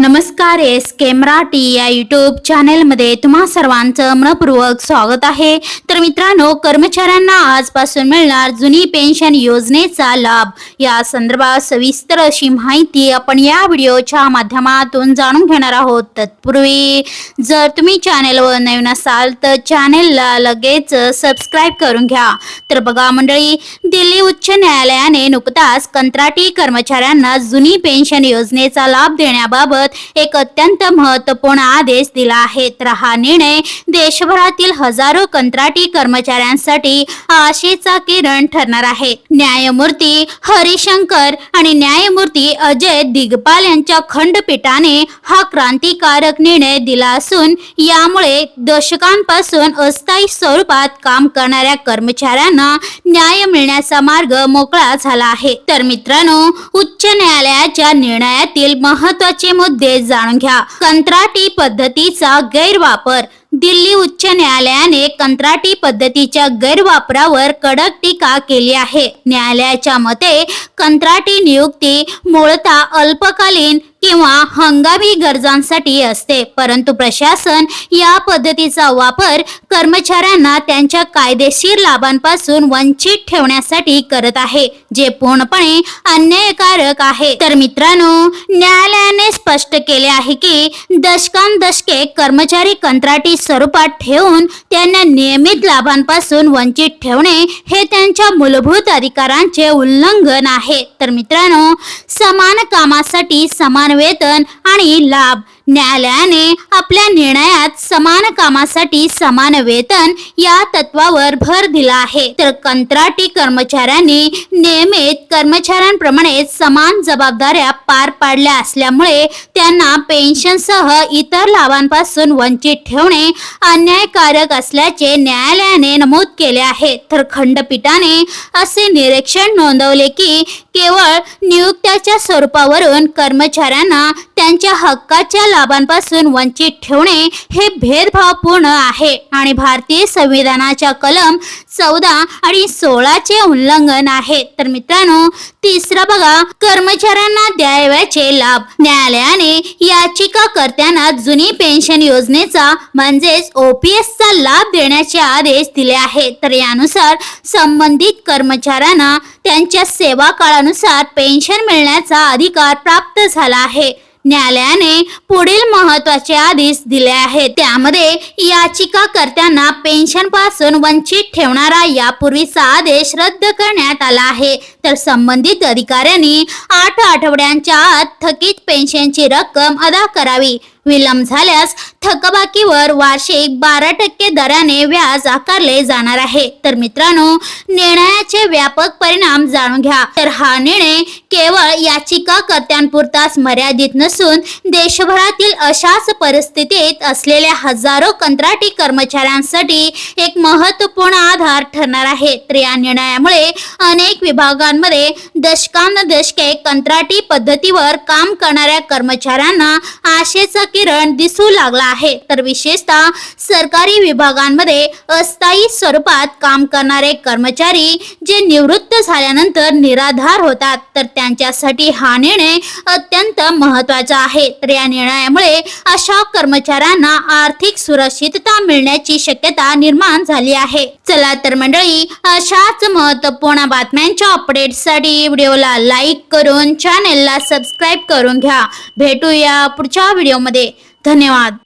नमस्कार एस के मराठी या युट्यूब चॅनेलमध्ये तुम्हा सर्वांचं मनपूर्वक स्वागत आहे. तर मित्रांनो कर्मचाऱ्यांना आजपासून मिळणार जुनी पेन्शन योजनेचा लाभ. या संदर्भात सविस्तर अशी माहिती आपण या व्हिडिओच्या माध्यमातून जाणून घेणार आहोत. तत्पूर्वी जर तुम्ही चॅनेलवर नवीन असाल तर चॅनेलला लगेच सबस्क्राईब करून घ्या. तर बघा मंडळी दिल्ली उच्च न्यायालयाने नुकताच कंत्राटी कर्मचाऱ्यांना जुनी पेन्शन योजनेचा लाभ देण्याबाबत एक अत्यंत महत्त्वपूर्ण आदेश दिला आहे. तर हा निर्णय देशभरातील हजारो कंत्राटी कर्मचाऱ्यांसाठी आशेचा किरण ठरणार आहे. न्यायमूर्ती हरिशंकर आणि न्यायमूर्ती अजय दिगपाल यांच्या खंडपीठाने हा क्रांतिकारक निर्णय दिला असून यामुळे दशकांपासून अस्थायी स्वरूपात काम करणाऱ्या कर्मचाऱ्यांना न्याय मिळण्याचा मार्ग मोकळा झाला आहे. तर मित्रांनो उच्च न्यायालयाच्या निर्णयातील महत्त्वाचे मुद्दे जाणून घ्या. कंत्राटी पद्धतीचा गैरवापर. दिल्ली उच्च न्यायालयाने कंत्राटी पद्धतीच्या गैरवापरावर कडक टीका केली आहे. न्यायालयाच्या मते कंत्राटी नियुक्ती मूळतः अल्पकालीन किंवा हंगामी गरजांसाठी असते. परंतु प्रशासन या पद्धतीचा वापर कर्मचाऱ्यांना त्यांच्या कायदेशीर लाभांपासून वंचित ठेवण्यासाठी करत आहे जे पूर्णपणे अन्यायकारक आहे. तर मित्रांनो न्यायालयाने स्पष्ट केले आहे की दशकांदशके कर्मचारी कंत्राटी स्वरूपात ठेवून त्यांना नियमित लाभांपासून वंचित ठेवणे हे त्यांच्या मूलभूत अधिकारांचे उल्लंघन आहे. तर मित्रांनो समान कामासाठी समान वेतन आणि लाभ. न्यायालयाने आपल्या निर्णयात समान कामासाठी समान वेतन या तत्वावर भर दिला आहे. तर कंत्राटी कर्मचाऱ्यांनी नियमित कर्मचाऱ्यांप्रमाणे समान जबाबदाऱ्या पार पाडल्या असल्यामुळे त्यांना पेन्शनसह इतर लाभांपासून वंचित ठेवणे अन्यायकारक असल्याचे न्यायालयाने नमूद केले आहे. तर खंडपीठाने असे निरीक्षण नोंदवले की केवळ नियुक्त्याच्या स्वरूपावरून कर्मचाऱ्यांना त्यांच्या हक्काच्या लाभांपासून वंचित ठेवणे हे भेदभावपूर्ण आहे. आणि भारतीय संविधानाच्या कलम चौदा आणि सोळाचे उल्लंघन आहे. तर मित्रांनो तिसरा बघा कर्मचाऱ्यांना द्यावयाचे लाभ. न्यायालयाने याचिकाकर्त्यांना जुनी पेन्शन योजनेचा म्हणजेच ओपीएसचा लाभ देण्याचे आदेश दिले आहेत तर यानुसार संबंधित कर्मचाऱ्यांना त्यांच्या सेवा काळानुसार पेन्शन मिळण्याचा अधिकार प्राप्त झाला आहे. न्यायालयाने पुढील महत्त्वाचे आदेश दिले आहेत. त्यामध्ये याचिकाकर्त्यांना पेन्शनपासून वंचित ठेवणारा यापूर्वीचा आदेश रद्द करण्यात आला आहे. तर संबंधित अधिकाऱ्यांनी आठ आठवड्यांच्या आत थकीत पेन्शनची रक्कम अदा करावी. विलंब झाल्यास थकबाकीवर वार्षिक बारा टक्के दराने व्याज आकारले जाणार आहे. तर मित्रांनो निर्णयाचे व्यापक परिणाम जाणून घ्या. तर हा निर्णय केवळ याचिकाकर्त्यांपुरताच मर्यादित नसून देशभरातील अशाच परिस्थितीत असलेल्या हजारो कंत्राटी कर्मचाऱ्यांसाठी एक महत्त्वपूर्ण आधार ठरणार आहे. तर या निर्णयामुळे अनेक विभागांमध्ये दशकांदशके कंत्राटी पद्धतीवर काम करणाऱ्या कर्मचाऱ्यांना आशेचा किरण दिसू लागला आहे. तर विशेषतः सरकारी विभागांमध्ये अस्थायी स्वरूपात काम करणारे कर्मचारी जे निवृत्त झाल्यानंतर निराधार होतात. तर त्यांच्यासाठी हा निर्णय अत्यंत महत्त्वाचा आहे. तर या निर्णयामुळे अशा कर्मचाऱ्यांना आर्थिक सुरक्षितता मिळण्याची शक्यता निर्माण झाली आहे. चला तर मंडळी अशाच महत्त्वपूर्ण बातम्यांच्या अपडेटसाठी व्हिडिओला लाईक करून चॅनेलला सबस्क्राईब करून घ्या. भेटूया पुढच्या व्हिडिओमध्ये. धन्यवाद.